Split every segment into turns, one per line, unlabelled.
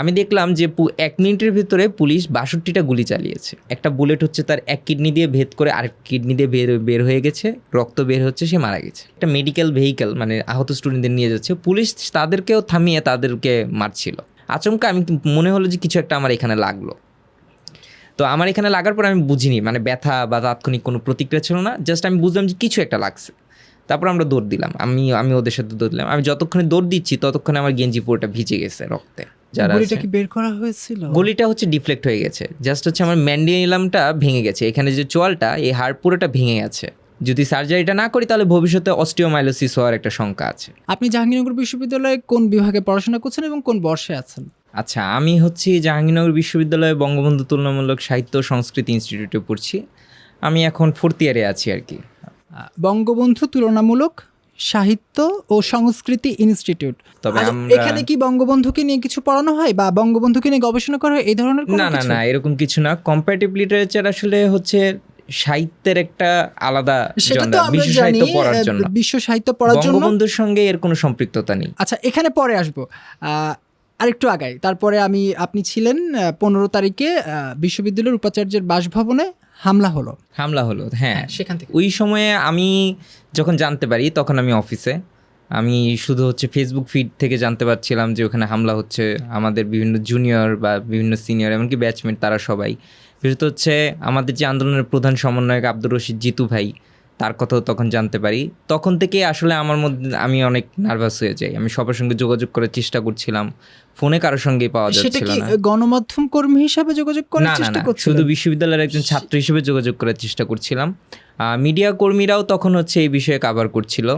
আমি দেখলাম যে এক মিনিটের ভিতরে পুলিশ বাষট্টিটা গুলি চালিয়েছে। একটা বুলেট হচ্ছে তার এক কিডনি দিয়ে ভেদ করে আরেক কিডনি দিয়ে বের বের হয়ে গেছে, রক্ত বের হচ্ছে, সে মারা গেছে। একটা মেডিকেল ভেহিকেল মানে আহত স্টুডেন্টদের নিয়ে যাচ্ছে। পুলিশ তাদেরকেও থামিয়ে তাদেরকে মারছিল। আচমকা আমি মনে হলো যে কিছু একটা আমার এখানে লাগল। তো আমার এখানে লাগার পর আমি বুঝিনি মানে ব্যথা বা তাৎক্ষণিক কোনো প্রতিক্রিয়া ছিল না জাস্ট আমি বুঝলাম যে কিছু একটা লাগছে। তারপর আমরা দৌড় দিলাম। আমি আমি ওদের সাথে দৌড় দিলাম। আমি যতক্ষণে দৌড় দিচ্ছি, ততক্ষণে আমার গেঞ্জি পুরোটা ভিজে গেছে রক্তে। যারা
গুলিটা কি বের করা হয়েছিল?
গলিটা হচ্ছে ডিফ্লেক্ট হয়ে গেছে। জাস্ট হচ্ছে আমার ম্যান্ডিলামটা ভেঙে গেছে। এখানে যে চোয়ালটা এই হাড় পুরোটা ভেঙে গেছে। যদি সার্জারিটা না করি তাহলে ভবিষ্যতে অস্টিওমাইলোসিস হওয়ার একটা শঙ্কা আছে।
আপনি জাহাঙ্গীরনগর বিশ্ববিদ্যালয়ে কোন বিভাগে পড়াশোনা করছেন এবং কোন বর্ষে আছেন?
আচ্ছা আমি হচ্ছি জাহাঙ্গীরনগর বিশ্ববিদ্যালয়ে বঙ্গবন্ধু তুলনামূলক সাহিত্য সংস্কৃতি ইনস্টিটিউটে পড়ছি। আমি এখন ফোর্থ ইয়ারে আছি আর কি।
বঙ্গবন্ধু তুলনামূলক সাহিত্য ও সংস্কৃতি ইনস্টিটিউট।
তবে
আচ্ছা, এখানে কি বঙ্গবন্ধুকে নিয়ে কিছু পড়ানো হয় বা বঙ্গবন্ধুকে নিয়ে গবেষণা করা হয়? এই ধরনের
না না না এরকম কিছু না। কম্পারেটিভ লিটারেচার আসলে হচ্ছে সাহিত্যের একটা আলাদা বিশ্ব সাহিত্য পড়ার জন্য।
বিশ্ব সাহিত্য পড়ার জন্য।
বঙ্গবন্ধুর সঙ্গে এর কোনো সম্পৃক্ততা নেই।
আচ্ছা এখানে পরে আসব। আহ, আরেকটু আগাই। তারপরে আমি আপনি ছিলেন পনেরো তারিখে বিশ্ববিদ্যালয়ের উপাচার্যের বাসভবনে হামলা হলো।
হামলা হলো হ্যাঁ।
সেখান থেকে।
ওই সময়ে আমি যখন জানতে পারি তখন আমি অফিসে। আমি শুধু হচ্ছে ফেসবুক ফিড থেকে জানতে পারছিলাম যে ওখানে হামলা হচ্ছে। আমাদের বিভিন্ন জুনিয়র বা বিভিন্ন সিনিয়র এমনকি ব্যাচমেট তারা সবাই। বিশেষত হচ্ছে আমাদের যে আন্দোলনের প্রধান সমন্বয়ক আব্দুর রশিদ জিতু ভাই তার কথাও তখন জানতে পারি। তখন থেকে আসলে আমার মধ্যে আমি অনেক নার্ভাস হয়ে যাই। আমি সবার সঙ্গে যোগাযোগ করার চেষ্টা করছিলাম। ফোনে কারোর সঙ্গে পাওয়া
সেটা
যাচ্ছিল
কি
না।
গণমাধ্যম কর্মী হিসাবে যোগাযোগ করার চেষ্টা
না। শুধু বিশ্ববিদ্যালয়ের একজন ছাত্র হিসেবে যোগাযোগ করার চেষ্টা করছিলাম। মিডিয়া কর্মীরাও তখন হচ্ছে এই বিষয়ে কভার করছিল।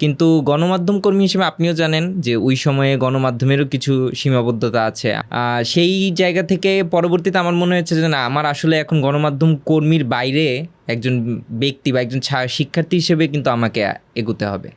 কিন্তু গণমাধ্যম কর্মী হিসেবে আপনিও জানেন যে ওই সময়ে গণমাধ্যমেরও কিছু সীমাবদ্ধতা আছে। সেই জায়গা থেকে পরবর্তীতে আমার মনে হয়েছে যে না, আমার আসলে এখন গণমাধ্যম কর্মীর বাইরে একজন ব্যক্তি বা একজন শিক্ষার্থী হিসেবে কিন্তু আমাকে এগোতে হবে।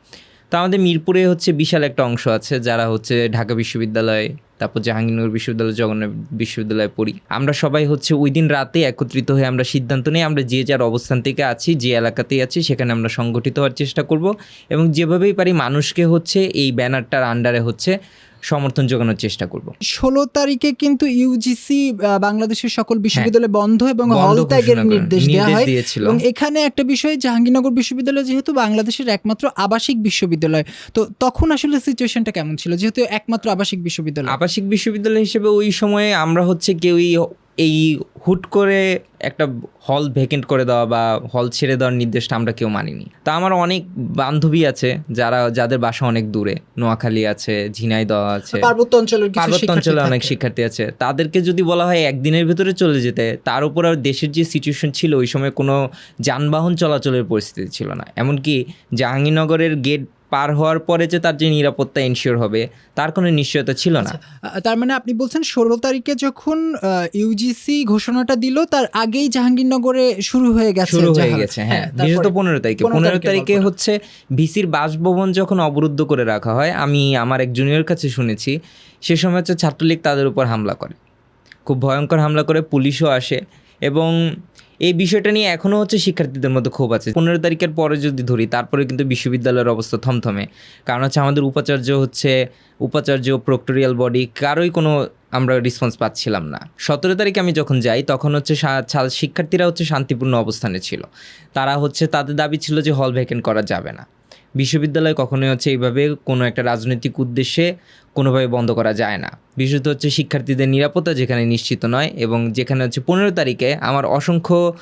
তো আমাদের মিরপুরে হচ্ছে বিশাল একটা অংশ আছে, যারা হচ্ছে ঢাকা বিশ্ববিদ্যালয়, তারপর জাহাঙ্গীরনগর বিশ্ববিদ্যালয়, জগন্নাথ বিশ্ববিদ্যালয়ে পড়ি। আমরা সবাই হচ্ছে ওই দিন রাতে একত্রিত হয়ে আমরা সিদ্ধান্ত নিই আমরা যে যার অবস্থান থেকে আছি, যে এলাকাতেই আছি, সেখানে আমরা সংগঠিত হওয়ার চেষ্টা করব। এবং যেভাবেই পারি মানুষকে হচ্ছে এই ব্যানারটার আন্ডারে হচ্ছে সমর্থন জোগানোর চেষ্টা করব।
ষোলো তারিখে কিন্তু ইউজিসি বাংলাদেশের সকল বিশ্ববিদ্যালয় বন্ধ এবং হল ত্যাগের নির্দেশ দেওয়া হয়। এবং এখানে একটা বিষয় জাহাঙ্গীরনগর বিশ্ববিদ্যালয় যেহেতু বাংলাদেশের একমাত্র আবাসিক বিশ্ববিদ্যালয় তো তখন আসলে সিচুয়েশনটা কেমন ছিল? যেহেতু একমাত্র আবাসিক বিশ্ববিদ্যালয়।
আবাসিক বিশ্ববিদ্যালয় হিসেবে ওই সময়ে আমরা হচ্ছে কেউই এই হুট করে একটা হল ভ্যাকেন্ট করে দেওয়া বা হল ছেড়ে দেওয়ার নির্দেশটা আমরা কেউ মানিনি। তা আমার অনেক বান্ধবী আছে যারা যাদের বাসা অনেক দূরে। নোয়াখালী আছে ঝিনাইদহ আছে
পার্বত্য অঞ্চলের
পার্বত্য অঞ্চলে অনেক শিক্ষার্থী আছে। তাদেরকে যদি বলা হয় একদিনের ভেতরে চলে যেতে তার উপর আর দেশের যে সিচুয়েশন ছিল ওই সময় কোনো যানবাহন চলাচলের পরিস্থিতি ছিল না। এমনকি জাহাঙ্গীরনগরের গেট পার হওয়ার পরে যে তার যে নিরাপত্তা এনশিওর হবে তার কোনো নিশ্চয়তা ছিল না।
আহ, তার মানে আপনি বলছেন ষোলো তারিখে যখন ইউজিসি ঘোষণাটা দিল তার আগেই জাহাঙ্গীরনগরে শুরু হয়ে গেছে
শুরু হয়ে গেছে হ্যাঁ
তারপরে-
বিশেষত পনেরো তারিখে। পনেরো তারিখে। হচ্ছে ভিসির বাসভবন যখন অবরুদ্ধ করে রাখা হয় আমি আমার এক জুনিয়র কাছে শুনেছি সে সময় হচ্ছে ছাত্রলীগ তাদের উপর হামলা করে। খুব ভয়ঙ্কর হামলা করে পুলিশও আসে এবং এই বিষয়টা নিয়ে এখনও হচ্ছে শিক্ষার্থীদের মধ্যে ক্ষোভ আছে। পনেরো তারিখের পরে যদি ধরি তারপরে কিন্তু বিশ্ববিদ্যালয়ের অবস্থা থমথমে। কারণ হচ্ছে আমাদের উপাচার্য হচ্ছে, উপাচার্য প্রক্টোরিয়াল বডি, কারোই কোনো আমরা রেসপন্স পাচ্ছিলাম না। সতেরো তারিখে আমি যখন যাই, তখন হচ্ছে শিক্ষার্থীরা হচ্ছে শান্তিপূর্ণ অবস্থানে ছিল। তারা হচ্ছে তাদের দাবি ছিল যে হল ভ্যাকেন্ট করা যাবে না। বিশ্ববিদ্যালয় কখনোই হচ্ছে এইভাবে কোনো একটা রাজনৈতিক উদ্দেশ্যে কোনোভাবে বন্ধ করা যায় না। বিশেষত হচ্ছে শিক্ষার্থীদের নিরাপত্তা যেখানে নিশ্চিত নয় এবং যেখানে হচ্ছে পনেরো তারিখে আমার অসংখ্য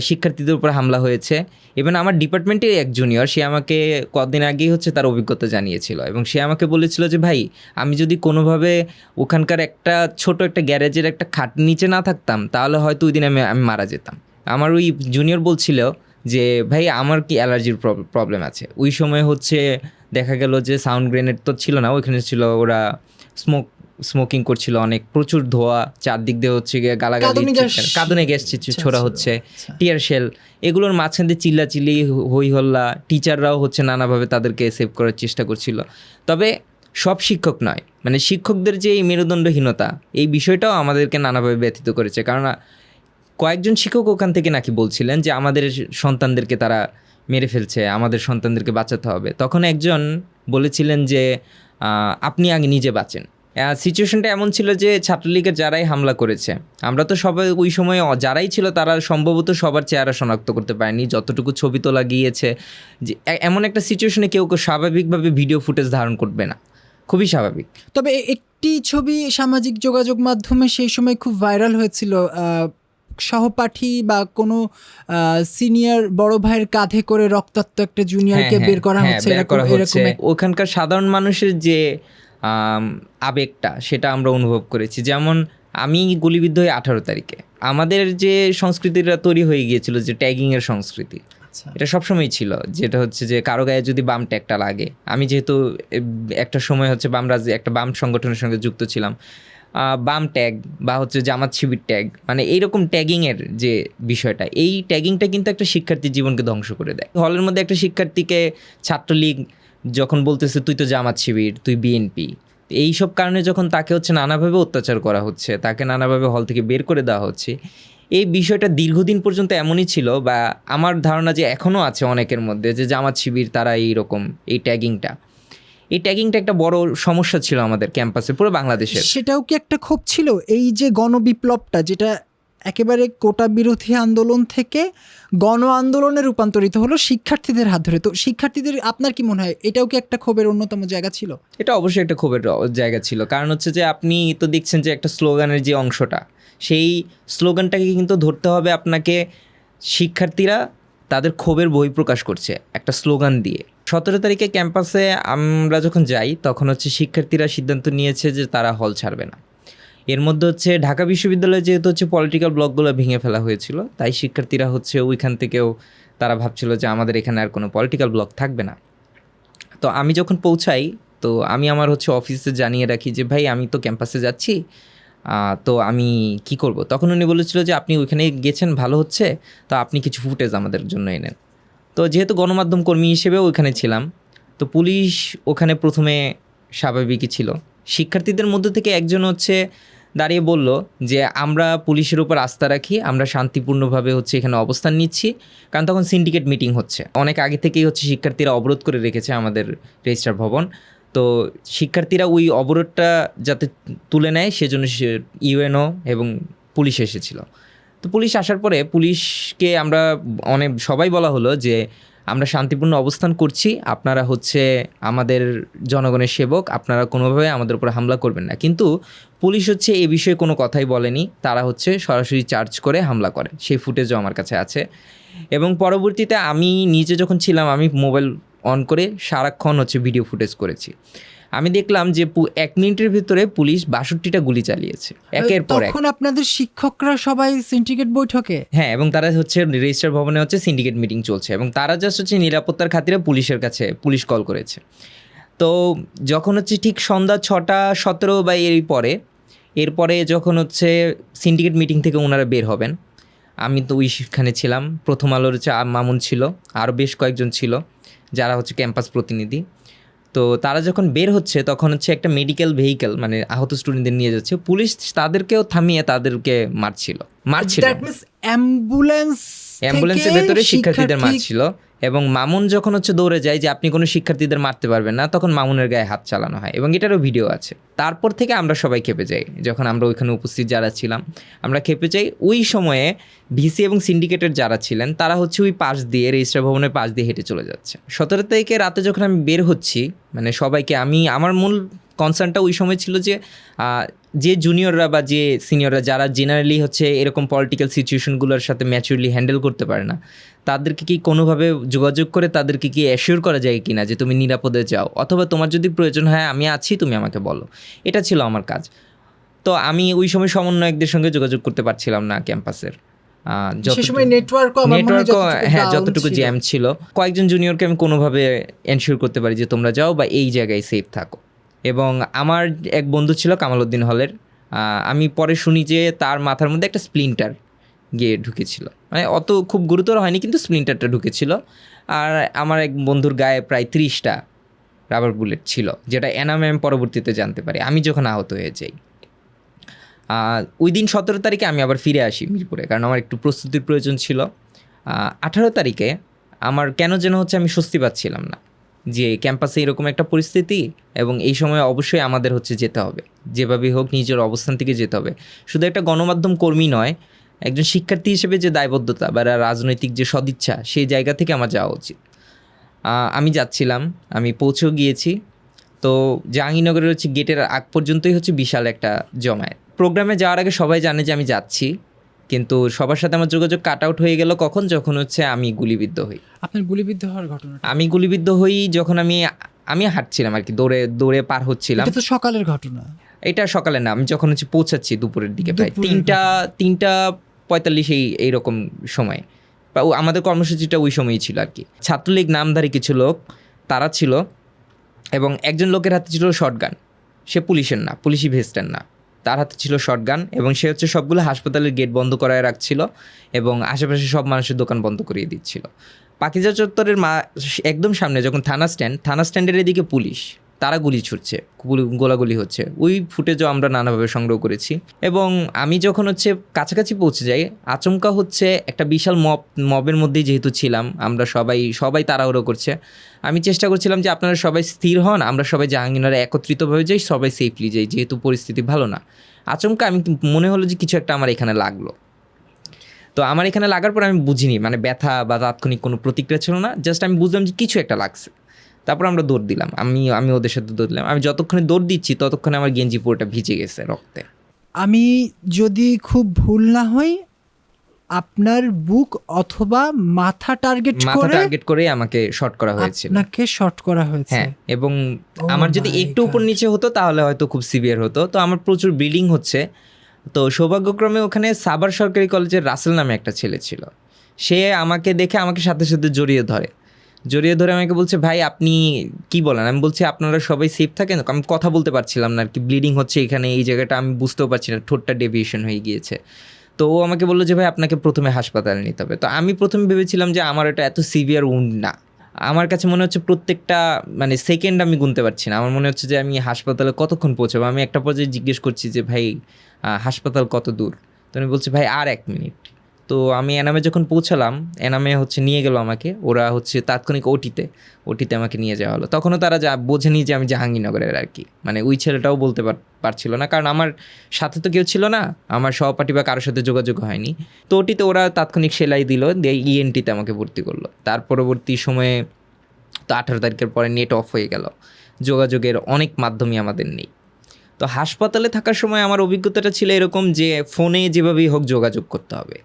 শিক্ষার্থীদের উপর হামলা হয়েছে। এবং আমার ডিপার্টমেন্টের এক জুনিয়র সে আমাকে কদিন আগেই হচ্ছে তার অভিজ্ঞতা জানিয়েছিল এবং সে আমাকে বলেছিল যে, ভাই, আমি যদি কোনোভাবে ওখানকার একটা ছোট একটা গ্যারেজের একটা খাট নিচে না থাকতাম, তাহলে হয়তো ওই দিন আমি আমি মারা যেতাম। আমার ওই জুনিয়র বলছিল যে ভাই আমার কি অ্যালার্জির প্রবলেম আছে ওই সময় হচ্ছে দেখা গেল যে সাউন্ড গ্রেনেড তো ছিল না ওইখানে ছিল ওরা স্মোক স্মোকিং করছিল অনেক প্রচুর ধোয়া চারদিক দিয়ে হচ্ছে গিয়ে গালাগালি
কাঁদুনি গ্যাস।
ছোড়া হচ্ছে
আচ্ছা।
টিয়ার শেল এগুলোর মাঝখান দিয়ে চিল্লাচিল্লি হই হল্লা টিচাররাও হচ্ছে নানাভাবে তাদেরকে সেভ করার চেষ্টা করছিল তবে সব শিক্ষক নয় মানে শিক্ষকদের যে এই মেরুদণ্ডহীনতা এই বিষয়টাও আমাদেরকে নানাভাবে ব্যথিত করেছে কারণ কয়েকজন শিক্ষক ওখান থেকে নাকি বলছিলেন যে আমাদের সন্তানদেরকে তারা মেরে ফেলছে, আমাদের সন্তানদেরকে বাঁচাতে হবে। তখন একজন বলেছিলেন যে আপনি আগে নিজে বাঁচেন। সিচুয়েশনটা এমন ছিল যে ছাত্রলীগের যারাই হামলা করেছে, আমরা তো সবাই ওই সময় যারাই ছিল তারা সম্ভবত সবার চেহারা শনাক্ত করতে পারেনি। যতটুকু ছবি তোলা গিয়েছে, যে এমন একটা সিচুয়েশনে কেউ কেউ স্বাভাবিকভাবে ভিডিও ফুটেজ ধারণ করবে না। খুবই স্বাভাবিক।
তবে একটি ছবি সামাজিক যোগাযোগ মাধ্যমে সেই সময় খুব ভাইরাল হয়েছিল সহপাঠী বা কোনো সিনিয়র বড় ভাইয়ের কাঁধে করে রক্তাক্ত একটা জুনিয়রকে
হ্যাঁ,
বের করা
হ্যাঁ,
হচ্ছে এরকম এরকম।
ওখানকার সাধারণ মানুষের যে আবেগটা সেটা আমরা অনুভব করেছি। যেমন আমি গুলিবিদ্ধ হই আঠারো তারিখে। আমাদের যে সংস্কৃতিটা তৈরি হয়ে গিয়েছিল যে ট্যাগিং এর সংস্কৃতি
আচ্ছা।
এটা সবসময় ছিল। যেটা হচ্ছে যে কারও গায়ে যদি বাম ট্যাগটা লাগে আমি যেহেতু একটা সময় হচ্ছে বাম রাজ একটা বাম সংগঠনের সঙ্গে যুক্ত ছিলাম বাম ট্যাগ বা হচ্ছে জামাত শিবির ট্যাগ মানে এইরকম ট্যাগিংয়ের যে বিষয়টা, এই ট্যাগিংটা কিন্তু একটা শিক্ষার্থীর জীবনকে ধ্বংস করে দেয়। হলের মধ্যে একটা শিক্ষার্থীকে ছাত্রলীগ যখন বলতেছে, তুই তো জামাত শিবির, তুই বিএনপি এই সব কারণে যখন তাকে হচ্ছে নানাভাবে অত্যাচার করা হচ্ছে, তাকে নানাভাবে হল থেকে বের করে দেওয়া হচ্ছে, এই বিষয়টা দীর্ঘদিন পর্যন্ত এমনই ছিল বা আমার ধারণা যে এখনও আছে অনেকের মধ্যে যে জামাত শিবির তারা এইরকম, এই ট্যাগিংটা এই ট্যাগিংটা একটা বড় সমস্যা ছিল আমাদের ক্যাম্পাসে পুরো বাংলাদেশের।
সেটাও কি একটা ক্ষোভ ছিল? এই যে গণবিপ্লবটা যেটা একেবারে কোটা বিরোধী আন্দোলন থেকে গণ আন্দোলনে রূপান্তরিত হলো শিক্ষার্থীদের হাত ধরে। তো শিক্ষার্থীদের আপনার কি মনে হয় এটাও কি একটা ক্ষোভের অন্যতম জায়গা ছিল?
এটা অবশ্যই একটা ক্ষোভের জায়গা ছিল। কারণ হচ্ছে যে আপনি তো দেখছেন যে একটা স্লোগানের যে অংশটা সেই স্লোগানটাকে কিন্তু ধরতে হবে আপনাকে শিক্ষার্থীরা তাদের ক্ষোভের বহিঃপ্রকাশ করছে একটা স্লোগান দিয়ে। সতেরো তারিখে ক্যাম্পাসে আমরা যখন যাই, তখন হচ্ছে শিক্ষার্থীরা সিদ্ধান্ত নিয়েছে যে তারা হল ছাড়বে না। এর মধ্যে হচ্ছে ঢাকা বিশ্ববিদ্যালয়ে যেহেতু হচ্ছে পলিটিক্যাল ব্লকগুলো ভেঙে ফেলা হয়েছিল, তাই শিক্ষার্থীরা হচ্ছে ওইখান থেকেও তারা ভাবছিল যে আমাদের এখানে আর কোনো পলিটিক্যাল ব্লক থাকবে না। তো আমি যখন পৌঁছাই, তো আমি আমার হচ্ছে অফিসে জানিয়ে রাখি যে, ভাই, আমি তো ক্যাম্পাসে যাচ্ছি তো আমি কি করব? তখন উনি বলেছিল যে, আপনি ওইখানে গেছেন, ভালো হচ্ছে, তো আপনি কিছু ফুটেজ আমাদের জন্য এনেন। তো যেহেতু গণমাধ্যম কর্মী হিসেবে ওইখানে ছিলাম, তো পুলিশ ওখানে প্রথমে স্বাভাবিকই ছিল। শিক্ষার্থীদের মধ্যে থেকে একজন হচ্ছে দাঁড়িয়ে বলল যে, আমরা পুলিশের উপর আস্থা রাখি, আমরা শান্তিপূর্ণভাবে হচ্ছে এখানে অবস্থান নিচ্ছি। কারণ তখন সিন্ডিকেট মিটিং হচ্ছে। অনেক আগে থেকেই হচ্ছে শিক্ষার্থীরা অবরোধ করে রেখেছে আমাদের রেজিস্ট্রার ভবন। তো শিক্ষার্থীরা ওই অবরোধটা যাতে তুলে নেয়, সেজন্য ইউএনও এবং পুলিশ এসেছিল। তো পুলিশ আসার পরে পুলিশকে আমরা অনেক, সবাই বলা হলো যে আমরা শান্তিপূর্ণ অবস্থান করছি, আপনারা হচ্ছে আমাদের জনগণের সেবক, আপনারা কোনোভাবে আমাদের উপর হামলা করবেন না। কিন্তু পুলিশ হচ্ছে এ বিষয়ে কোনো কথাই বলেনি, তারা হচ্ছে সরাসরি চার্জ করে হামলা করে, সেই ফুটেজও আমার কাছে আছে। এবং পরবর্তীতে আমি নিজে যখন ছিলাম, আমি মোবাইল অন করে সারাক্ষণ হচ্ছে ভিডিও ফুটেজ করেছি। আমি দেখলাম যে এক মিনিটের ভিতরে পুলিশ বাষট্টিটা গুলি চালিয়েছে। একের পর এক।
তখন আপনাদের শিক্ষকরা সবাই সিন্ডিকেট বৈঠকে?
হ্যাঁ এবং তারা হচ্ছে রেজিস্টার ভবনে হচ্ছে সিন্ডিকেট মিটিং চলছে এবং তারা জাস্ট হচ্ছে নিরাপত্তার খাতিরে পুলিশের কাছে পুলিশ কল করেছে। তো যখন হচ্ছে ঠিক সন্ধ্যা ছটা সতেরো বা এর পরে এরপরে যখন হচ্ছে সিন্ডিকেট মিটিং থেকে ওনারা বের হবেন আমি তো ওইখানে ছিলাম। প্রথম আলোর হচ্ছে মামুন ছিল আরও বেশ কয়েকজন ছিল যারা হচ্ছে ক্যাম্পাস প্রতিনিধি। তো তারা যখন বের হচ্ছে তখন হচ্ছে একটা মেডিকেল ভেহিকেল মানে আহত স্টুডেন্টদের নিয়ে যাচ্ছে। পুলিশ তাদেরকেও থামিয়ে তাদেরকে মারছিল। মারছিল।
অ্যাম্বুলেন্স
অ্যাম্বুলেন্সের ভেতরে শিক্ষার্থীদের মারছিল। এবং মামুন যখন হচ্ছে দৌড়ে যায় যে আপনি কোনো শিক্ষার্থীদের মারতে পারবেন না, তখন মামুনের গায়ে হাত চালানো হয় এবং এটারও ভিডিও আছে। তারপর থেকে আমরা সবাই খেপে যাই। যখন আমরা ওইখানে উপস্থিত যারা ছিলাম, আমরা খেপে যাই। ওই সময়ে ভিসি এবং সিন্ডিকেটের যারা ছিলেন, তারা হচ্ছে ওই পাশ দিয়ে রেজিস্ট্রার ভবনের পাশ দিয়ে হেঁটে চলে যাচ্ছে। সতেরো তারিখে রাতে যখন আমি বের হচ্ছি মানে সবাইকে আমি, আমার মূল কনসার্নটা ওই সময় ছিল যে যে জুনিয়ররা বা যে সিনিয়ররা যারা জেনারেলি হচ্ছে এরকম পলিটিক্যাল সিচুয়েশনগুলোর সাথে ম্যাচুরলি হ্যান্ডেল করতে পারে না তাদেরকে কি কোনোভাবে যোগাযোগ করে তাদেরকে কি অ্যাসিওর করা যায় কি না যে তুমি নিরাপদে যাও? অথবা তোমার যদি প্রয়োজন হয় আমি আছি তুমি আমাকে বলো। এটা ছিল আমার কাজ। তো আমি ওই সময় সমন্বয়কদের সঙ্গে যোগাযোগ করতে পারছিলাম না ক্যাম্পাসের।
নেটওয়ার্কও হয় যতটুকু
হ্যাঁ। জ্যাম ছিল। কয়েকজন জুনিয়রকে আমি কোনোভাবে এনশিওর করতে পারি যে তোমরা যাও বা এই জায়গায় সেফ থাকো। এবং আমার এক বন্ধু ছিল কামালউদ্দিন হলের। আমি পরে শুনি যে তার মাথার মধ্যে একটা স্প্লিন্টার গিয়ে ঢুকেছিল। মানে অত খুব গুরুতর হয়নি, কিন্তু স্প্লিন্টারটা ঢুকেছিল। আর আমার এক বন্ধুর গায়ে প্রায় ত্রিশটা রাবার বুলেট ছিল, যেটা এনাম আমি পরবর্তীতে জানতে পারি। আমি যখন আহত হয়ে যাই। ওই দিন সতেরো তারিখে আমি আবার ফিরে আসি মিরপুরে, কারণ আমার একটু প্রস্তুতির প্রয়োজন ছিল। আঠারো তারিখে আমার কেন যেন হচ্ছে আমি স্বস্তি পাচ্ছিলাম না। যে ক্যাম্পাসে এরকম একটা পরিস্থিতি এবং এই সময় অবশ্যই আমাদের হচ্ছে যেতে হবে। যেভাবেই হোক নিজের অবস্থান থেকে যেতে হবে। শুধু একটা গণমাধ্যম কর্মী নয়, একজন শিক্ষার্থী হিসেবে যে দায়বদ্ধতা বা রাজনৈতিক যে সদিচ্ছা, সেই জায়গা থেকে আমার যাওয়া উচিত। আমি যাচ্ছিলাম, আমি পৌঁছেও গিয়েছি। তো জাহাঙ্গীরনগরের হচ্ছে গেটের আগ পর্যন্তই হচ্ছে বিশাল একটা জমায়েত। প্রোগ্রামে যাওয়ার আগে সবাই জানে যে আমি যাচ্ছি। কিন্তু সবার সাথে আমার যোগাযোগ কাট আউট হয়ে গেল কখন? যখন হচ্ছে আমি গুলিবিদ্ধ হই।
আপনার গুলিবিদ্ধ হওয়ার ঘটনাটা
আমি গুলিবিদ্ধ হই যখন আমি আমি হাঁটছিলাম আর কি দৌড়ে দৌড়ে পার হচ্ছিলাম।
এটা তো সকালের ঘটনা।
এটা সকালে না আমি যখন হচ্ছে পৌঁছাচ্ছি দুপুরের দিকে প্রায় তিনটা তিনটা পঁয়তাল্লিশ এই এইরকম সময়। বা আমাদের কর্মসূচিটা ওই সময়ই ছিল আর কি ছাত্রলীগ নামধারী কিছু লোক তারা ছিল এবং একজন লোকের হাতে ছিল শর্টগান সে পুলিশের না পুলিশি ভেস্টের না। তার হাতে ছিল শটগান এবং সে হচ্ছে সবগুলো হাসপাতালের গেট বন্ধ করায় রাখছিল এবং আশেপাশে সব মানুষের দোকান বন্ধ করিয়ে দিচ্ছিল। পাকিজা চত্বরের মা একদম সামনে যখন থানা স্ট্যান্ড থানা স্ট্যান্ডের এদিকে পুলিশ। তারা গুলি ছুটছে গোলাগুলি হচ্ছে। ওই ফুটেজও আমরা নানাভাবে সংগ্রহ করেছি। এবং আমি যখন হচ্ছে কাছাকাছি পৌঁছে যাই, আচমকা হচ্ছে একটা বিশাল মব, মবের মধ্যেই যেহেতু ছিলাম, আমরা সবাই সবাই তাড়াহুড়ো করছে। আমি চেষ্টা করছিলাম যে আপনারা সবাই স্থির হন, আমরা সবাই জাহাঙ্গীরনগরে একত্রিতভাবে যাই, সবাই সেফলি যাই, যেহেতু পরিস্থিতি ভালো না। আচমকা, আমি মনে হলো যে কিছু একটা আমার এখানে লাগল। তো আমার এখানে লাগার পর আমি বুঝিনি মানে ব্যথা বা তাৎক্ষণিক কোনো প্রতিক্রিয়া ছিল না জাস্ট আমি বুঝলাম যে কিছু একটা লাগছে। তারপর আমরা দৌড় দিলাম। আমি আমি ওদের সাথে দৌড় দিলাম। আমি যতক্ষণে দৌড় দিচ্ছি ততক্ষণে আমার গেঞ্জি পুরোটা ভিজে গেছে রক্তে।
আমি যদি খুব ভুল না হই আপনার বুক অথবা মাথা টার্গেট
মাথা টার্গেট করেই আমাকে শর্ট করা হয়েছিল।
আপনাকে শর্ট করা হয়েছে।
হ্যাঁ এবং
Oh
আমার যদি একটু উপর নিচে হতো তাহলে হয়তো খুব সিভিয়ার হতো। তো আমার প্রচুর ব্লিডিং হচ্ছে। তো সৌভাগ্যক্রমে ওখানে সাবার সরকারি কলেজের রাসেল নামে একটা ছেলে ছিল। সে আমাকে দেখে আমাকে সাথে সাথে জড়িয়ে ধরে। জড়িয়ে ধরে আমাকে বলছে, ভাই, আপনি কি বলেন? আমি বলছি, আপনারা সবাই সেফ থাকেন? আমি কথা বলতে পারছিলাম না আর কি ব্লিডিং হচ্ছে এখানে, এই জায়গাটা আমি বুঝতেও পারছি না, ঠোঁটটা ডেভিয়েশন হয়ে গিয়েছে। তো ও আমাকে বলল যে, ভাই, আপনাকে প্রথমে হাসপাতালে নিতে হবে। তো আমি প্রথমে ভেবেছিলাম যে, আমার এটা এত সিভিয়ার উন্ড না। আমার কাছে মনে হচ্ছে প্রত্যেকটা মানে সেকেন্ড আমি গুনতে পারছি না। আমার মনে হচ্ছে যে, আমি হাসপাতালে কতক্ষণ পৌঁছাবো? আমি একটা পর্যায়ে জিজ্ঞেস করছি যে, ভাই হাসপাতাল কত দূর? তো আমি বলছি, ভাই, আর এক মিনিট। তো আমি এনামে যখন পৌঁছালাম এনামে হচ্ছে নিয়ে গেল আমাকে। ওরা হচ্ছে তাৎক্ষণিক ওটিতে ওটিতে আমাকে নিয়ে যাওয়া হলো। তখনও তারা যা বোঝেনি যে আমি জাহাঙ্গীরনগরের আর কি। মানে ওই ছেলেটাও বলতে পার- পারছিল না। কারণ আমার সাথে তো কেউ ছিল না। আমার সহপাঠী বা কারোর সাথে যোগাযোগ হয়নি। তো ওটিতে ওরা তাৎক্ষণিক সেলাই দিল, দিয়ে ইএনটিতে আমাকে ভর্তি করল। তার পরবর্তী সময়ে তো আঠারো তারিখের পরে নেট অফ হয়ে গেল। যোগাযোগের অনেক মাধ্যমই আমাদের নেই। তো হাসপাতালে থাকার সময় আমার অভিজ্ঞতাটা ছিল এরকম যে ফোনে যেভাবেই হোক যোগাযোগ করতে হবে।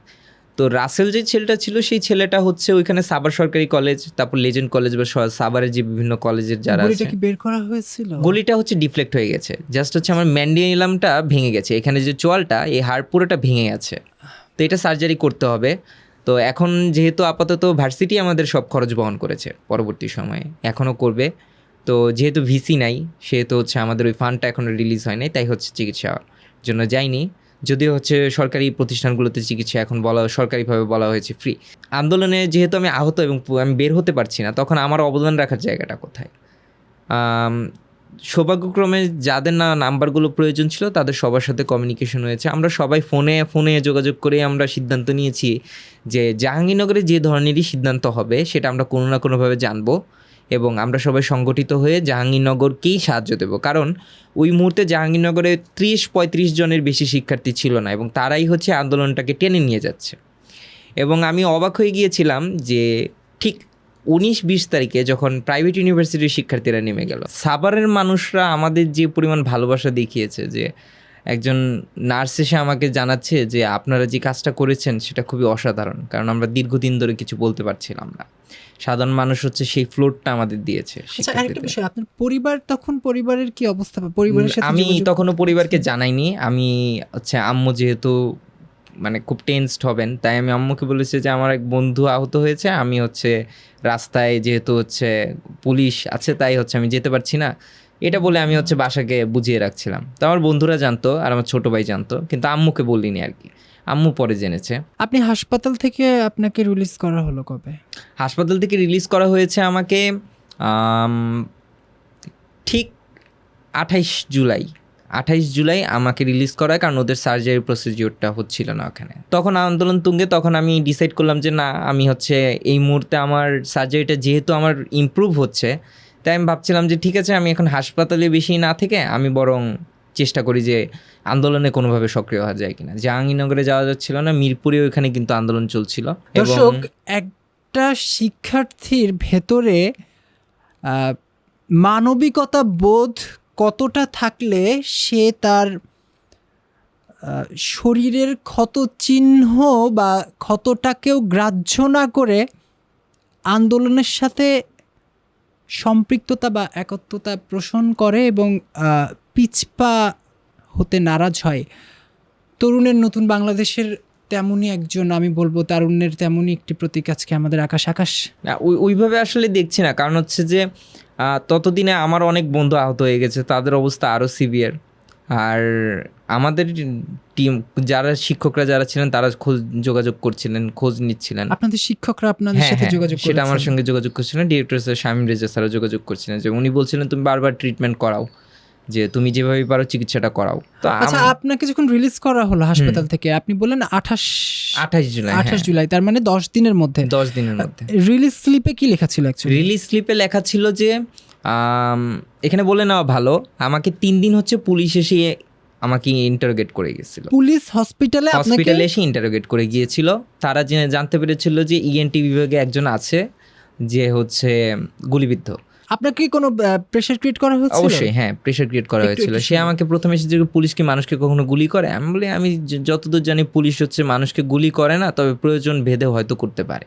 তো রাসেল যে ছেলেটা ছিল সেই ছেলেটা হচ্ছে ওইখানে সাবার সরকারি কলেজ তারপর লেজেন্ড কলেজ বা সাবারের যে বিভিন্ন কলেজের যারা আছে।
কি বের করা হয়েছিল?
গলিটা হচ্ছে ডিফ্লেক্ট হয়ে গেছে। জাস্ট হচ্ছে আমার ম্যান্ডিয়ালামটা ভেঙে গেছে। এখানে যে চোয়ালটা এই হাড় পুরোটা ভেঙে গেছে। তো এটা সার্জারি করতে হবে। তো এখন যেহেতু আপাতত ভার্সিটি আমাদের সব খরচ বহন করেছে পরবর্তী সময়ে। এখনও করবে। তো যেহেতু ভিসি নাই সেহেতু হচ্ছে আমাদের ওই ফান্ডটা এখনও রিলিজ হয় নাই তাই হচ্ছে চিকিৎসার জন্য যাইনি। যদিও হচ্ছে সরকারি প্রতিষ্ঠানগুলোতে চিকিৎসা এখন বলা, সরকারিভাবে বলা হয়েছে ফ্রি আন্দোলনে যেহেতু আমি আহত এবং আমি বের হতে পারছি না, তখন আমার অবদান রাখার জায়গাটা কোথায়? সৌভাগ্যক্রমে যাদের না নাম্বারগুলো প্রয়োজন ছিল, তাদের সবার সাথে কমিউনিকেশন হয়েছে। আমরা সবাই ফোনে ফোনে যোগাযোগ করে আমরা সিদ্ধান্ত নিয়েছি যে জাহাঙ্গীরনগরে যে ধরনেরই সিদ্ধান্ত হবে, সেটা আমরা কোনো না কোনোভাবে জানব। এবং আমরা সবাই সংগঠিত হয়ে জাহাঙ্গীরনগরকেই সাহায্য দেব। কারণ ওই মুহূর্তে জাহাঙ্গীরনগরে ত্রিশ পঁয়ত্রিশ জনের বেশি শিক্ষার্থী ছিল না এবং তারাই হচ্ছে আন্দোলনটাকে টেনে নিয়ে যাচ্ছে। এবং আমি অবাক হয়ে গিয়েছিলাম যে ঠিক উনিশ বিশ তারিখে যখন প্রাইভেট ইউনিভার্সিটির শিক্ষার্থীরা নেমে গেল, সাভারের মানুষরা আমাদের যে পরিমাণ ভালোবাসা দেখিয়েছে যে একজন নার্স এসে আমাকে জানাচ্ছে যে আপনারা যে কাজটা করেছেন সেটা খুবই অসাধারণ কারণ আমরা দীর্ঘদিন ধরে কিছু বলতে পারছিলাম না। সাধারণ মানুষ হচ্ছে সেই ফ্লোরটা আমাদের দিয়েছে
আচ্ছা আরেকটা বিষয় আপনার পরিবার তখন পরিবারের কি অবস্থা? পরিবারের সাথে
আমি তখনও পরিবারকে জানাইনি। আমি হচ্ছে আম্মু যেহেতু মানে খুব টেন্সড হবেন তাই আমি আম্মুকে বলেছি যে আমার এক বন্ধু আহত হয়েছে আমি হচ্ছে রাস্তায় যেহেতু হচ্ছে পুলিশ আছে তাই হচ্ছে আমি যেতে পারছি না। এটা বলে আমি হচ্ছে বাসাকে বুঝিয়ে রাখছিলাম। তো আমার বন্ধুরা জানতো আর আমার ছোট ভাই জানতো কিন্তু আম্মুকে বলিনি আর কি। আম্মু পরে জেনেছে।
আপনি হাসপাতাল থেকে আপনাকে রিলিজ করা হলো কবে?
হাসপাতাল থেকে রিলিজ করা হয়েছে আমাকে ঠিক আঠাইশ জুলাই। আঠাইশ জুলাই আমাকে রিলিজ করা হয় কারণ ওদের সার্জারি প্রসিডিওরটা হচ্ছিল না ওখানে। তখন আন্দোলন তুঙ্গে তখন আমি ডিসাইড করলাম যে না আমি হচ্ছে এই মুহূর্তে আমার সার্জারিটা যেহেতু আমার ইমপ্রুভ হচ্ছে তাই আমি ভাবছিলাম যে ঠিক আছে, আমি এখন হাসপাতালে বেশি না থেকে আমি বরং চেষ্টা করি যে আন্দোলনে কোনোভাবে সক্রিয় হওয়া যায় কিনা। জাহাঙ্গীরনগরে যাওয়া যাচ্ছিল না, মিরপুরে ওইখানে কিন্তু আন্দোলন চলছিল
দর্শক, একটা শিক্ষার্থীর ভেতরে মানবিকতা বোধ কতটা থাকলে সে তার শরীরের ক্ষত চিহ্ন বা ক্ষতটাকেও গ্রাহ্য না করে আন্দোলনের সাথে সম্পৃক্ততা বা একত্বতা পোষণ করে এবং পিছপা হতে নারাজ হয়। তরুণের নতুন বাংলাদেশের তেমনই একজন, আমি বলব তারুণ্যের তেমনই একটি প্রতীক আজকে আমাদের আকাশ আকাশ।
না ওইভাবে আসলে দেখছি না। কারণ হচ্ছে যে ততদিনে আমার অনেক বন্ধু আহত হয়ে গেছে, তাদের অবস্থা আরও সিভিয়ার। আর আমাদের টিম যারা শিক্ষকরা যারা ছিলেন তারা খোঁজ যোগাযোগ করছিলেন খোঁজ নিচ্ছিলেন।
আপনাদের শিক্ষকরা আপনাদের
হ্যাঁ,
সাথে
হ্যাঁ,
যোগাযোগ
সেটা আমার সঙ্গে যোগাযোগ করছিলেন ডিরেক্টর স্যার শামীম রেজা স্যারও যোগাযোগ করছিলেন যে উনি বলছিলেন তুমি বারবার ট্রিটমেন্ট করাও যে তুমি যেভাবে পারো চিকিৎসাটা করাও। তো
আচ্ছা আপনাকে যখন রিলিজ করা হলো হাসপাতাল থেকে আপনি বললেন আঠাশ
আঠাশ জুলাই
আঠাশ জুলাই তার মানে দশ দিনের মধ্যে।
দশ দিনের মধ্যে।
রিলিজ স্লিপে কি লেখা ছিল
রিলিজ স্লিপে লেখা ছিল যে এখানে বলে নেওয়া ভালো আমাকে তিন দিন হচ্ছে পুলিশ এসে আমাকে ইন্টারোগেট করে গেছিল।
পুলিশ হসপিটালে
হসপিটালে এসে ইন্টারোগেট করে গিয়েছিল। তারা জেনে জানতে পেরেছিল যে ইএনটি বিভাগে একজন আছে যে হচ্ছে গুলিবিদ্ধ।
আপনাকে কোনো প্রেশার ক্রিয়েট করা হচ্ছে
অবশ্যই হ্যাঁ প্রেশার ক্রিয়েট করা হয়েছিল। সে আমাকে প্রথমে এসে যে পুলিশ কি মানুষকে কখনো গুলি করে আমি বলি আমি যতদূর জানি পুলিশ হচ্ছে মানুষকে গুলি করে না তবে প্রয়োজন ভেদে হয়তো করতে পারে।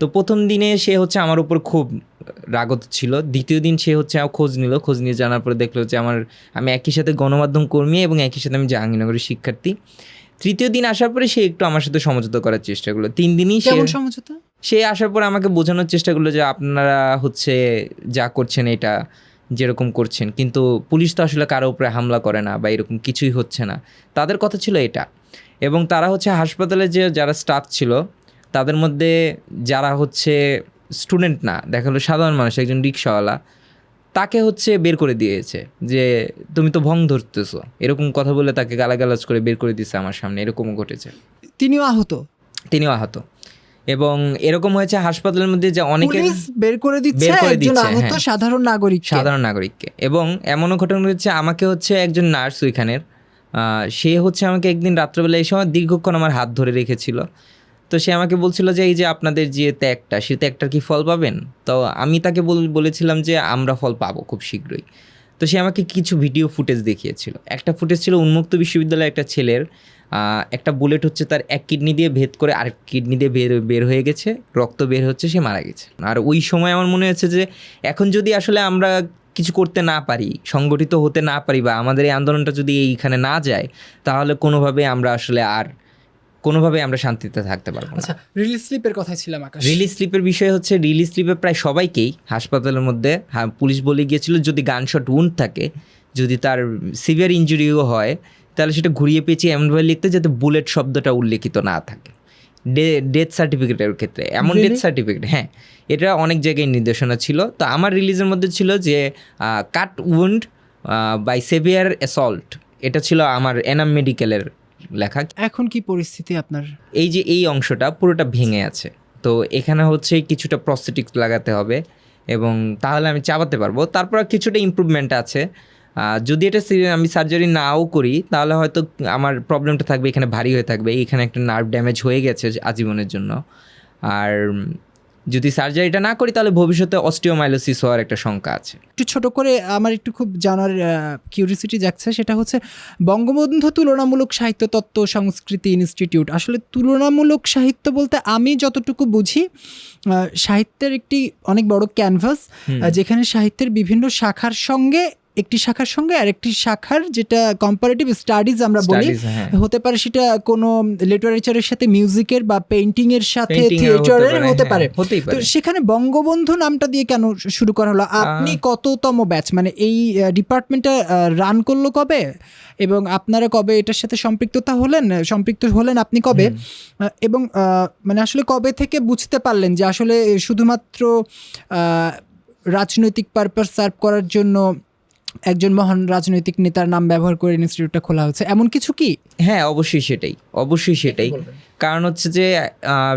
তো প্রথম দিনে সে হচ্ছে আমার উপর খুব রাগত ছিল। দ্বিতীয় দিন সে হচ্ছে খোঁজ নিল। খোঁজ নিয়ে জানার পরে দেখল যে আমার আমি একই সাথে গণমাধ্যম কর্মী এবং একই সাথে আমি জাহাঙ্গীরনগরের শিক্ষার্থী। তৃতীয় দিন আসার পরে সে একটু আমার সাথে সমঝোতা করার চেষ্টা করল। তিন দিনই সে
সমঝোতা?
সে আসার পর আমাকে বোঝানোর চেষ্টা করল যে আপনারা হচ্ছে যা করছেন এটা যেরকম করছেন। কিন্তু পুলিশ তো আসলে কারও উপরে হামলা করে না বা এরকম কিছুই হচ্ছে না। তাদের কথা ছিল এটা। এবং তারা হচ্ছে হাসপাতালে যে যারা স্টাফ ছিল তাদের মধ্যে যারা হচ্ছে স্টুডেন্ট না দেখা হলো সাধারণ মানুষ একজন রিক্সাওয়ালা তাকে হচ্ছে বের করে দিয়েছে যে তুমি তো ভং ধরতেছো। এরকম কথা বলে তাকে গালাগালাজ করে বের করে দিয়েছে আমার সামনে এরকমও ঘটেছে।
তিনিও আহত?
তিনিও আহত। এবং এরকম হয়েছে হাসপাতালের মধ্যে যে অনেকে
বের করে দিচ্ছে
করে দিচ্ছে, হ্যাঁ।
সাধারণ নাগরিক
সাধারণ নাগরিককে। এবং এমনও ঘটনা হচ্ছে আমাকে হচ্ছে একজন নার্স ওইখানের আহ, সে হচ্ছে আমাকে একদিন রাত্রেবেলা এই সময় দীর্ঘক্ষণ আমার হাত ধরে রেখেছিল। তো সে আমাকে বলছিল যে, এই যে আপনাদের যে ত্যাগটা, সে ত্যাগটার কি ফল পাবেন? তো আমি তাকে বল- বলেছিলাম যে, আমরা ফল পাবো খুব শীঘ্রই। তো সে আমাকে কিছু ভিডিও ফুটেজ দেখিয়েছিল। একটা ফুটেজ ছিল উন্মুক্ত বিশ্ববিদ্যালয়ের একটা ছেলের একটা বুলেট হচ্ছে তার এক কিডনি দিয়ে ভেদ করে আরেক কিডনি দিয়ে বের বের হয়ে গেছে, রক্ত বের হচ্ছে, সে মারা গেছে। আর ওই সময় আমার মনে হচ্ছে যে, এখন যদি আসলে আমরা কিছু করতে না পারি, সংগঠিত হতে না পারি বা আমাদের এই আন্দোলনটা যদি এইখানে না যায়, তাহলে কোনোভাবে আমরা আসলে আর কোনোভাবে আমরা শান্তিতে থাকতে পারব না।
আচ্ছা রিলিজ স্লিপের কথাই ছিলাম আকাশ।
রিলিজ স্লিপের বিষয় হচ্ছে রিলিজ স্লিপে প্রায় সবাইকেই হাসপাতালের মধ্যে পুলিশ বলে গিয়েছিল যদি গানশট উন্ড থাকে যদি তার সিভিয়ার ইঞ্জুরিও হয় তাহলে সেটা ঘুরিয়ে পেঁচিয়ে এমনভাবে লিখতে যাতে বুলেট শব্দটা উল্লেখিত না থাকে। ডেথ সার্টিফিকেটের ক্ষেত্রে এমন ডেথ সার্টিফিকেট হ্যাঁ। এটা অনেক জায়গায় নির্দেশনা ছিল। তো আমার রিলিজের মধ্যে ছিল যে cut wound by severe assault এটা ছিল আমার এনাম মেডিকেলের লেখা
এখন কি পরিস্থিতি আপনার?
এই যে এই অংশটা পুরোটা ভেঙে আছে। তো এখানে হচ্ছে কিছুটা প্রস্থেটিক্স লাগাতে হবে এবং তাহলে আমি চাবাতে পারব। তারপর কিছুটা ইমপ্রুভমেন্ট আছে। যদি এটা আমি সার্জারি নাও করি তাহলে হয়তো আমার প্রবলেমটা থাকবে এখানে ভারী হয়ে থাকবে। এখানে একটা নার্ভ ড্যামেজ হয়ে গেছে আজীবনের জন্য। আর যদি সার্জারিটা না করি তাহলে ভবিষ্যতে অস্টিওমাইলোসিস হওয়ার একটা শঙ্কা আছে।
একটু ছোট করে আমার একটু খুব জানার কিউরিসিটি যাচ্ছে সেটা হচ্ছে বঙ্গবন্ধু তুলনামূলক সাহিত্য তত্ত্ব সংস্কৃতি ইনস্টিটিউট আসলে তুলনামূলক সাহিত্য বলতে আমি যতটুকু বুঝি সাহিত্যের একটি অনেক বড় ক্যানভাস যেখানে সাহিত্যের বিভিন্ন শাখার সঙ্গে একটি শাখার সঙ্গে আরেকটি শাখার যেটা কম্পারেটিভ স্টাডিজ আমরা বলি
হ্যাঁ।
হতে পারে সেটা কোনো লিটারেচারের সাথে মিউজিকের বা পেইন্টিং এর সাথে
Painting হতে
থিয়েটারের
পারে,
হতে
হ্যাঁ,
পারে। তো সেখানে বঙ্গবন্ধু নামটা দিয়ে কেন শুরু করা হলো? আপনি কততম ব্যাচ মানে এই ডিপার্টমেন্টটা রান করল কবে? এবং আপনারা কবে এটার সাথে সম্পৃক্ততা হলেন? সম্পৃক্ত হলেন আপনি কবে? এবং মানে আসলে কবে থেকে বুঝতে পারলেন যে আসলে শুধুমাত্র রাজনৈতিক পারপাস সার্ভ করার জন্য একজন মহান রাজনৈতিক নেতার নাম ব্যবহার করে ইনস্টিটিউটটা খোলা হচ্ছে। এমন কিছু কি?
হ্যাঁ অবশ্যই সেটাই। অবশ্যই সেটাই। কারণ হচ্ছে যে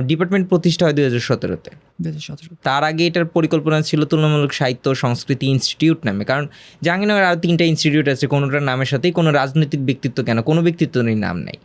ডিপার্টমেন্ট প্রতিষ্ঠা হয় দুই হাজার সতেরোতে।
সতেরো।
তার আগে এটার পরিকল্পনা ছিল তুলনামূলক সাহিত্য সংস্কৃতি ইনস্টিটিউট নামে। কারণ জাহাঙ্গীরনগর আরও তিনটা ইনস্টিটিউট আছে কোনোটার নামের সাথেই কোনো রাজনৈতিক ব্যক্তিত্ব কেন কোনো ব্যক্তিত্ব ব্যক্তিত্বেরই নাম নেই।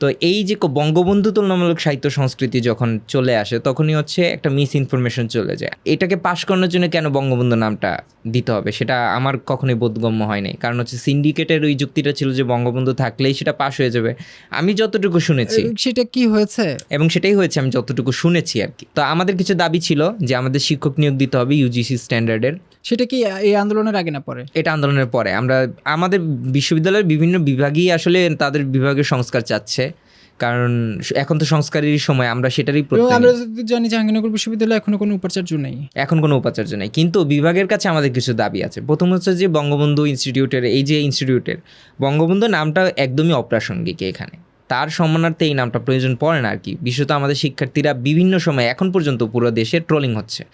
তো এই যে বঙ্গবন্ধু তুলনামূলক সাহিত্য সংস্কৃতি যখন চলে আসে তখনই হচ্ছে একটা মিস ইনফরমেশন চলে যায়। এটাকে পাশ করানোর জন্য কেন বঙ্গবন্ধু নামটা দিতে হবে? সেটা আমার কখনোই বোধগম্য হয় নাই। কারণ হচ্ছে সিন্ডিকেটের ওই যুক্তিটা ছিল যে বঙ্গবন্ধু থাকলেই সেটা পাশ হয়ে যাবে। আমি যতটুকু শুনেছি।
সেটা কি হয়েছে?
এবং সেটাই হয়েছে আমি যতটুকু শুনেছি আর কি। তো আমাদের কিছু দাবি ছিল যে আমাদের শিক্ষক নিয়োগ দিতে হবে ইউজিসি স্ট্যান্ডার্ডের
সেটা কি এই আন্দোলনের আগে না পরে?
এটা আন্দোলনের পরে। আমরা আমাদের বিশ্ববিদ্যালয়ের বিভিন্ন বিভাগই আসলে তাদের বিভাগের সংস্কার চাচ্ছে। কারণ এখন তো সংস্কারেরই সময় আমরা সেটারই
আমরা জানি জাহাঙ্গীরনগর বিশ্ববিদ্যালয়ে এখনও কোনো উপাচার্য নেই।
এখন কোনো উপাচার্য নেই। কিন্তু বিভাগের কাছে আমাদের কিছু দাবি আছে। প্রথম হচ্ছে যে বঙ্গবন্ধু ইনস্টিটিউটের এই যে ইনস্টিটিউটের বঙ্গবন্ধু নামটা একদমই অপ্রাসঙ্গিক এখানে। তার সম্মানার্থে এই নামটা প্রয়োজন পড়ে না আর কি বিশেষত আমাদের শিক্ষার্থীরা বিভিন্ন সময় এখন পর্যন্ত পুরো দেশে ট্রোলিং হচ্ছে।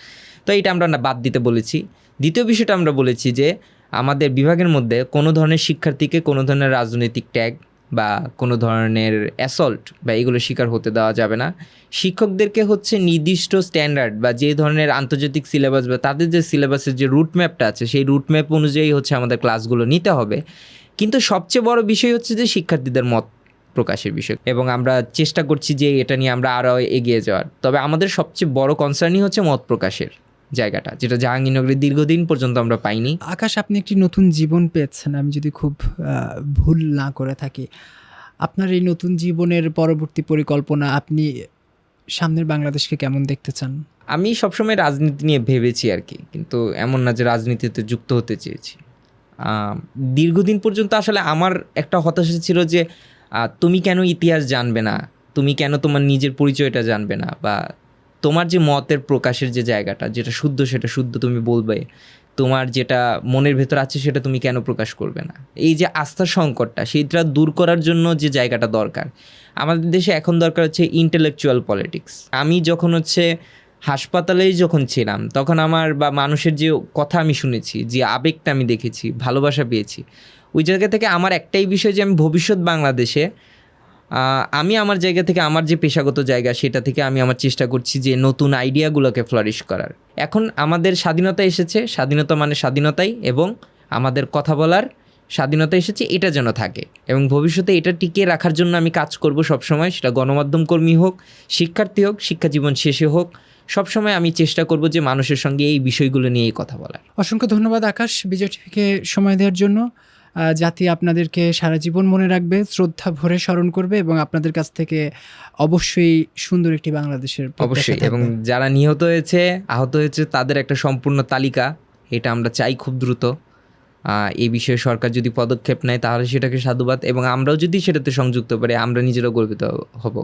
তো এইটা আমরা বাদ দিতে বলেছি। দ্বিতীয় বিষয়টা আমরা বলেছি যে আমাদের বিভাগের মধ্যে কোনো ধরনের শিক্ষার্থীকে কোনো ধরনের রাজনৈতিক ট্যাগ বা কোনো ধরনের অ্যাসল্ট বা এগুলো শিকার হতে দেওয়া যাবে না। শিক্ষকদেরকে হচ্ছে নির্দিষ্ট স্ট্যান্ডার্ড বা যে ধরনের আন্তর্জাতিক সিলেবাস বা তাদের যে সিলেবাসের যে রুট ম্যাপটা আছে, সেই রুট ম্যাপ অনুযায়ী হচ্ছে আমাদের ক্লাসগুলো নিতে হবে। কিন্তু সবচেয়ে বড় বিষয় হচ্ছে যে শিক্ষার্থীদের মত প্রকাশের বিষয় এবং আমরা চেষ্টা করছি যে এটা নিয়ে আমরা আরও এগিয়ে যাওয়ার। তবে আমাদের সবচেয়ে বড় কনসার্নই হচ্ছে মত প্রকাশের। জায়গাটা যেটা জাহাঙ্গীরনগরে দীর্ঘদিন পর্যন্ত আমরা পাইনি।
আকাশ আপনি একটি নতুন জীবন পেয়েছেন আমি যদি খুব ভুল না করে থাকি। আপনার এই নতুন জীবনের পরবর্তী পরিকল্পনা আপনি সামনের বাংলাদেশকে কেমন দেখতে চান?
আমি সবসময় রাজনীতি নিয়ে ভেবেছি আর কি কিন্তু এমন না যে রাজনীতিতে যুক্ত হতে চেয়েছি। দীর্ঘদিন পর্যন্ত আসলে আমার একটা হতাশা ছিল যে তুমি কেন ইতিহাস জানবে না? তুমি কেন তোমার নিজের পরিচয়টা জানবে না? বা তোমার যে মতের প্রকাশের যে জায়গাটা, যেটা শুদ্ধ সেটা শুদ্ধ তুমি বলবে, তোমার যেটা মনের ভেতর আছে সেটা তুমি কেন প্রকাশ করবে না? এই যে আস্থার সংকটটা, সেইটা দূর করার জন্য যে জায়গাটা দরকার, আমাদের দেশে এখন দরকার হচ্ছে ইন্টেলেকচুয়াল পলিটিক্স আমি যখন হচ্ছে হাসপাতালেই যখন ছিলাম, তখন আমার বা মানুষের যে কথা আমি শুনেছি, যে আবেগটা আমি দেখেছি, ভালোবাসা পেয়েছি, ওই জায়গা থেকে আমার একটাই বিষয় যে আমি ভবিষ্যৎ বাংলাদেশে আমি আমার জায়গা থেকে আমার যে পেশাগত জায়গা, সেটা থেকে আমি আমার চেষ্টা করছি যে নতুন আইডিয়াগুলোকে ফ্লারিশ করার। এখন আমাদের স্বাধীনতা এসেছে, স্বাধীনতা মানে স্বাধীনতাই এবং আমাদের কথা বলার স্বাধীনতা এসেছে, এটা যেন থাকে। এবং ভবিষ্যতে এটা টিকিয়ে রাখার জন্য আমি কাজ করব সবসময়, সেটা গণমাধ্যম কর্মী হোক, শিক্ষার্থী হোক, শিক্ষা জীবন শেষে হোক, সবসময় আমি চেষ্টা করব যে মানুষের সঙ্গে এই বিষয়গুলো নিয়েই কথা বলার।
অসংখ্য ধন্যবাদ আকাশ বিজয় টিভিকে সময় দেওয়ার জন্য। জাতি আপনাদেরকে সারা জীবন মনে রাখবে শ্রদ্ধা ভরে স্মরণ করবে এবং আপনাদের কাছ থেকে অবশ্যই সুন্দর একটি বাংলাদেশের
অবশ্যই এবং যারা নিহত হয়েছে আহত হয়েছে তাদের একটা সম্পূর্ণ তালিকা। এটা আমরা চাই খুব দ্রুত। এই বিষয়ে সরকার যদি পদক্ষেপ নেয় তাহলে সেটাকে সাধুবাদ এবং আমরাও যদি সেটাতে সংযুক্ত পারি আমরা নিজেরাও গর্বিত হব।